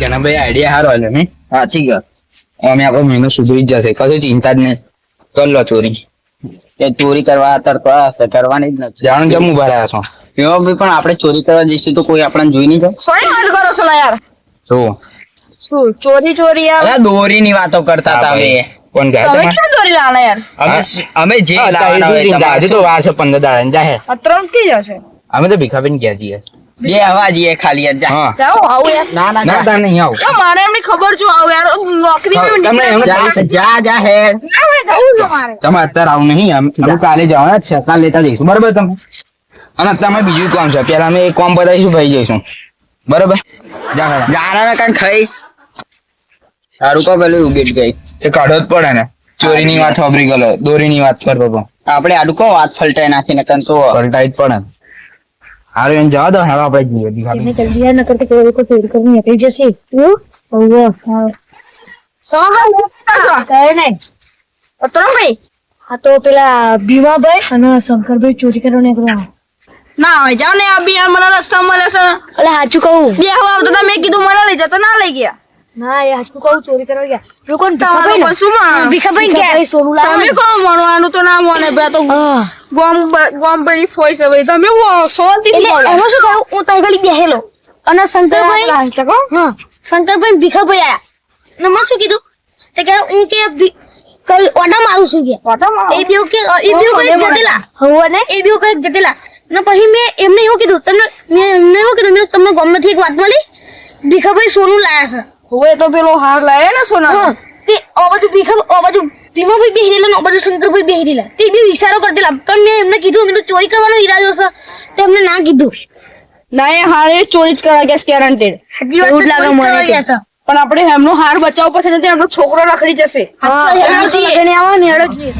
જેના ભાઈ આઈડિયા સારો એટલે નહીં? સાચી ગયો અમે આપણો મહિનો સુધરી જ જશે. કશું ચિંતા જ નહીં. કર લો ચોરી. કે ચોરી કરવા તરફ તો કરવાની જ નથી. જાણ કેમ ઊભા રહ્યા છો? એવા બી પણ આપણે ચોરી કરવા જઈશું તો કોઈ આપણને જોઈ નહીં જાય સોરી વાત કરો છો યાર. જો શું ચોરી ચોરી યાર? અલા દોરીની વાતો કરતા હતા અમે. કોણ ગયા તમે તમારે? ક્યાં ચોરી લાવવાના યાર? અમે અમે જે લાવના હોય. હજુ તો વાર છે પંદર દાડા જાહે. આ ત્રણ જશે. અમે તો ભીખાબેન ગયા છીએ. બે અવાજ જઈએ ખાલી યાર જા. જાઓ આવું યાર. ના ના ના જા. નહીં આવું. તો મારે એમની ખબર છું આવું યાર. નોકરી પર નીકળ્યા. ચાલી- જા જા હે. ના તમે અત્યારે આવું નહીં અમે કાલે જવાના છે કાલે લેતા જઈશું. બરાબર તમે? અને તમે બીજું કામ છે? પેલા અમે એક કામ બતાવીશું ભાઈ જઈશું. બરાબર? જા હેડા. જાના કાંઈ ખાઈશ. તારું કો પેલું ઉગેટ ગઈ. તે કાઢો જ પડે ને. ચોરીની વાત વાપરી ગયો દોરીની વાત કરતો બાબા આપણે આડું કો વાત ફલટાઈ નાખીને તને તો પલટાઈ જ પડે. હારું એને જવા દો હવે આપણે જઈએ. એને જલ્દી ન કરતા કોઈ કોઈ ચોરી કરીને નીકળી જશે. એવું ઓવો હા. કહે નહીં. ત્રણ ભાઈ આ તો પેલા ભીમાભાઈ અને શંકરભાઈ ચોરી કરવા નીકળ્યા ના હોય જાવ ને આ બી યાર મને રસ્તા મળે છે. એટલે સાચું કહું. બે હવા આવતા મેં કીધું મને લઈ જતો ના લઈ ગયા. ના એ સાચું કહું ચોરી કરવા ગયા. પેલું કોણ તમારે શું માનો? ભીખાભાઈ ભીખાભાઈ સોનું લાવે તમે કોણ માનવાનું તો ના માને બે તો ગોમ ગોમ પડી ફોઈ છે ભાઈ. તમે શાંતિ એટલે એમાં શું કહું હું તઈ ગલી બેહેલો. અને શંકરભાઈ ચકો. હા. શંકરભાઈ ભીખાભાઈ આયા. ને મને શું કીધું? તે કે હું કે કઈ ઓડા મારું છું કે? એ બીઓ કે એ બીઓ કઈ જતેલા. હવે ને એ બીઓ કઈ જતેલા. ને પછી મેં એમને એવું કીધું તમને મેં એમને એવું કીધું મેં તમને ગમમાંથી એક વાત મળી ભીખાભાઈ સોનું લાયા છે. હવે તો પેલો હાર લાવે ને સોના તે આ બાજુ ભીખા આ બાજુ ભીમાભાઈ બેહી રહેલા ને આ બાજુ શંકરભાઈ બેહી રહેલા. તે બી ઇશારો દેલા. પણ મેં એમને કીધું મેં તો ચોરી કરવાનો ઈરાદો છે. તો એમને ના કીધું. ના એ હાર એ ચોરી જ કરા ગયા ગેરંટેડ હજી વાત લાગે મને કરવા ગયા પણ આપણે એમનો હાર બચાવવો પડશે ને આપણો છોકરો રખડી જશે. હા એમનો. લગન આવા ને જઈએ.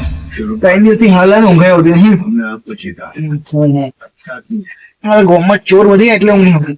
ત્રણ દિવસથી હાલ ઊંઘાઈ આવતી નહીં. હવે ગોમમાં ચોર વધી એટલે હું નહીં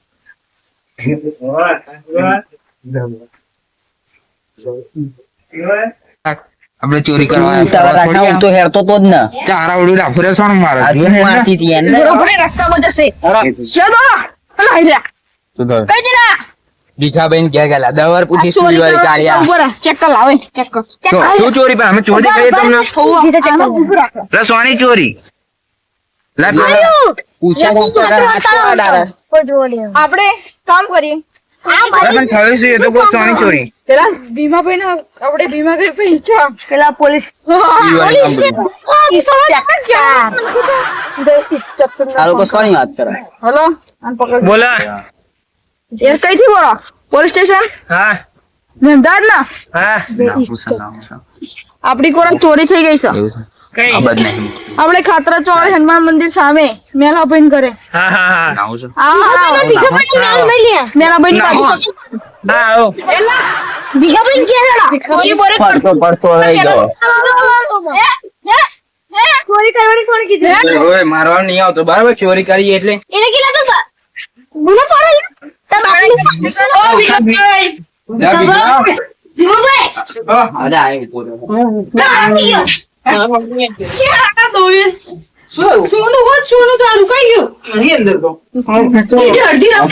આપણે ચોરી કરવા હું તો હેરતો તો જ ને. તારા ઓલું રાખું રે સોનું મારે. મારતી હતી એને. રસ્તામાં જશે જરા ભીખાબેન ક્યાં ગયેલા? દવાર પૂછી શું વાળી કાળિયા ચેક કર લાવે ચેક કર. શું ચોરી પણ અમે ચોરી કરીએ તમને? સોની ચોરી. આપણે કામ કરીએ. Police station? હા. મહેમદાદ ના હા આપડી કોરા ચોરી થઈ ગઈ છે? આપણે ખાતરા ચોક હનુમાન મંદિર સામે મેલાભાઈ ઘરે. હા મેલાભાઈ આવો. ભીખાભાઈ કે હેડા ચોરી બોરી પડતો પડતો. રહી ગયો. ચોરી કરવાની કોણ કીધું? ઓય મારવા નહીં આવતો. બરાબર ચોરી કરી એટલે. એને તો ગુનો પડે લે. સોનું હોત સોનું તારું કઈ ગયું અહીં અંદર તો અડધી રાત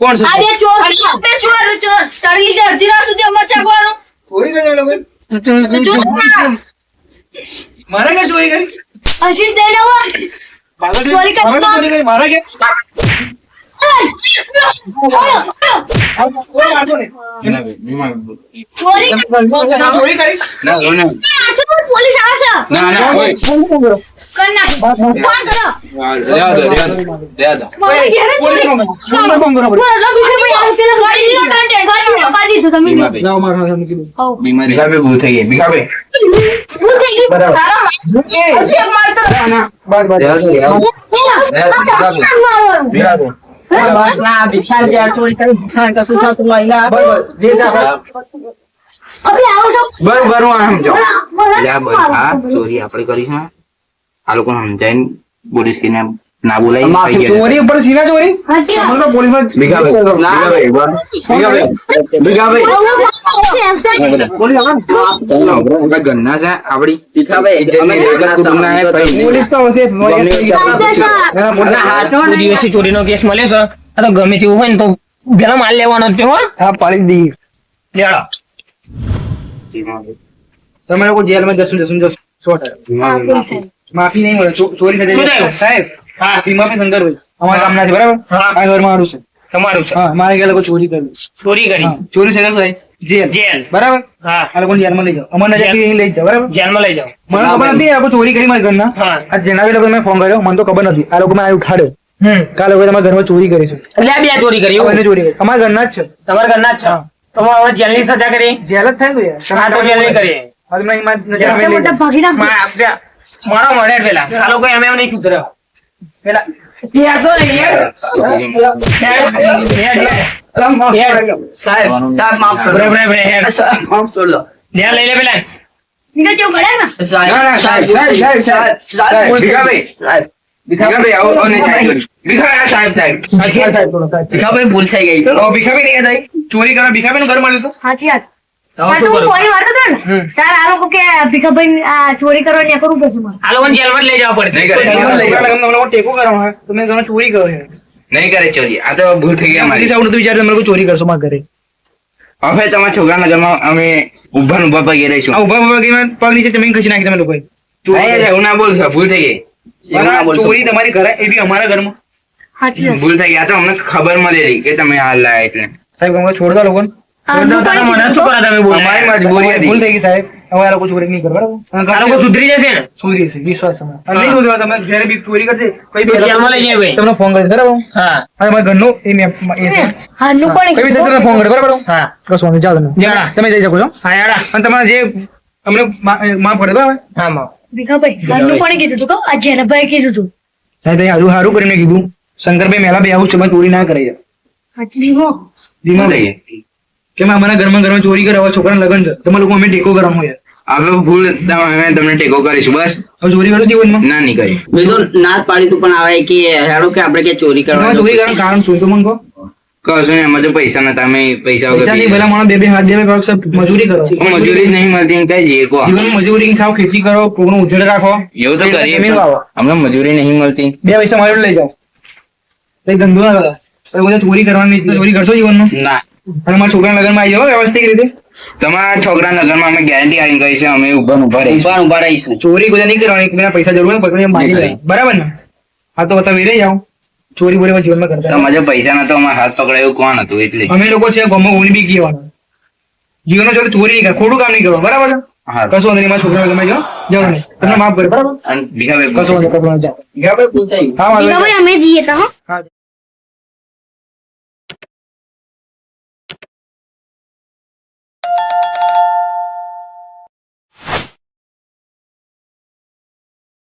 કોણ છે આ બે ચોર છે. ચોર ચોર તારી કે અડધી રાત સુધી અમાર ચાકવાનું ચોરી કરી લોકો મારા કે ચોરી કરી આશીષ દે લો તો ચોરી કરી મારા કે કોઈ વાંધો નહીં. ના ભાઈ, ચોરી તમે ચોરી કરી ના ના, ના આશે પણ પોલીસ આવે છે ના ના ઓય. કર નાખ ફોન કરો રહેવા દો, રહેવા દો, રહેવા દો. મારા ઘેરે પોલીસ ફોન કરો. પોલીસ ફોન કરો. બોલો, ભીખાભાઈ આવે પેલા ગાડી લીધો ટંટે, ગાડી લીધો, પાડી દીધું તમે ભીમાભાઈ, લાવો મારા હાથમાં કીધું. ભીમા- ભીખાભાઈ ભૂલ થઈ ગઈ ભીખાભાઈ. ભૂલ બસ, બસ. બસ ના વિશાલ જ્યાં ચોરી કરી ભિખાણ કશું થતું નહીં ના બરોબર જે બસ આ ચોરી આપણે કરી છે. આ લોકો સમજાઈને પોલીસ કે ના બોલાય માફી ચોરી ઉપર સીના ચોરી? છે. ભાઈ. પોલીસ તો હશે ચોરીનો કેસ મળે છે. આ તો ગમે તેવું હોય ને તો પેલા માલ લેવાનો જ છે હો. હા પાડી દી. લેડો તમે લોકો જેલમાં જશું જશું જશું. માફી. નહીં મળે ચોરી સાહેબ હા. ભીમા ભાઈ શંકરભાઈ અમારા કામના છે બરાબર? આ ઘરમાં મારું છે. તમારું છે. હા મારે ગયા લોકો ચોરી કરી. ચોરી કરી? ચોરી છે સાહેબ. જેલ. જેલ. બરાબર? હા. આ લોકોને જેલમાં લઈ જાઓ. અહીં લઈ જાઓ બરાબર? જેલમાં લઈ જાઓ. મને ખબર નથી આ ચોરી કરી મારા ઘરના. આ જેના લોકો મેં ફોન કર્યો મને તો ખબર નથી. આ લોકો મને આ ઉઠાડ્યો. હમ. લોકો તમારા ઘરમાં ચોરી કરી છે. એટલે આ બે ચોરી કરી બંને ચોરી કરી. અમારા ઘરના જ છે. તમારા ઘરના જ છે? તમે હવે જેલની સજા કરી? જેલ જ થાય ને યાર. તો જેલની કરી. હવે મેં અમે લઈ મોટા જાઓ. ભાગી નાખો. મા- મારો મળે પેલા. આ લોકો એમ એમ નહીં સુધર્યો પેલા ત્યાં ને લઈ લે પેલા ને. ના, ના, ચોરી. સાહેબ. ભીખાભાઈ ભૂલ થઈ ગઈ ઓ, ભીખાભાઈ નહીં યાદ આવી? ચોરી કરવા ભીખાભાઈનું ઘર મળ્યું હતું? સાચી વાત. હું ચોરી કરવા ને? કરવું પડશે આ લોકોને જેલમાં લઈ જવા પડશે. નહીં કરે. ટેકો કરવા તમે ચોરી નહીં કરે ચોરી. આ તો ભૂલ થઈ ગયા મારી આવું વિચાર તમે ચોરી કરશો માં ઘરે. હવે તમારા છોકરાના ઘરમાં અમે ઊભા ઊભા પગે રહીશું. આ ઊભા ઊભા ગઈ પગ નીચે જમીન ખસી નાખી તમે લોકો નહીં, એવું ના બોલશો ભૂલ થઈ ગઈ. ચોરી તમારી ઘરે એ બી અમારા ઘરમાં. ભૂલ થઈ ગયા તો અમને ખબર મળેલી કે તમે હાલ લાયા એટલે. સાહેબ અમે છોડતા દો લોકોને. તમે મને શું કરો તમે બોલો અમારી મજબૂરી હતી ભૂલ થઈ ગઈ સાહેબ. હવે આ લોકો ચોરી નહીં કરે બરાબર? આ લોકો સુધરી જશે ને? ચોરી છે વિશ્વાસ તમે અને નહીં સુધરવા તમે જ્યારે બી ચોરી કરશે. કોઈ તો બી જેલમાં લઈ જાય ભાઈ. તમને ફોન કરે બરાબર? હા. હવે મારા ઘરનું એ મેં એ છે. હારનું પણ કોઈ બી થાય તમને ફોન કરે બરાબર? હા. કશો વાંધો નહીં, જાઓ તમે. જાઓ. તમે જઈ શકો છો. હા તમારે જે અમને મા- ભીખાભાઈ કીધું તું આ જેનાભાઈએ કીધું તું. સાહેબ હારું હારું કરીને કીધું. શંકરભાઈ મેલા ભાઈ આવું છે મેં ચોરી ના કરે ધીમા ધીમા ભૂલ થઈ ભાઈ ગઈ કે મેં અમારા ઘરમાં ઘરમાં ચોરી કરે છોકરા લગન લગ્ન છે તમે લોકો અમે ટેકો કરવાનું યાર. હવે ભૂલ અમે તમને ટેકો કરીશું બસ. હવે ચોરી કરો જીવનમાં? ના નહીં કરી મેં તો ના પાડી તું પણ આવે કે હેડો કે આપણે કે ચોરી તમે કરવા ચોરી કરવાનું કારણ શું? તો મને કહો. કશું નહીં એમાં તો પૈસા નતા અમે પૈસા વગર નહીં પીએ. ભલા માણસ બે બે હાથ બે કરો મજૂરી કરો. મજૂરી નહીં મળતી ને કઈ જઈએ કો. જીવન મજૂરી ખાઓ ખેતી કરો કોકનો ઉછેર રાખો. એવું તો કરીએ અમને મજૂરી નહીં મળતી. બે પૈસા મારે લઈ જાઓ. કઈ ધંધો ના કરો. ચોરી કરવાની ચોરી કરશો જીવનમાં? ના. અને મારા છોકરાના લગ્નમાં આવી જાઓ વ્યવસ્થિત રીતે? તમારા છોકરાના લગ્નમાં અમે ગેરંટી આવીને કહી છે અમે ઊભા ને ઊભા રહીશું. ઊભા ઊભા રહીશું. ચોરી કોઈ નહીં કરવાની કોઈના પૈસા જરૂર માગી નહીં બરાબર ને? હા તો તમે રહી જાઓ. ચોરી બોરી જીવનમાં કરતા. તમારે જો પૈસા નતો અમારા હાથ પકડાયું કોણ હતું એટલે? અમે લોકો છે ગમો ઊની બી કહેવાનું જીવનો જો ચોરી નહીં કરે ખોટું કામ નહીં કરો. બરાબર છે હા. કશો નહીં મારા છોકરા તમે જાઓ. જાઓ નહીં તમને માફ કરે બરાબર? અને બીજા બે કશો વાંધો નહીં, કશો નહીં, જાઓ. હા. ભીખાભાઈ અમે જઈએ તો હો.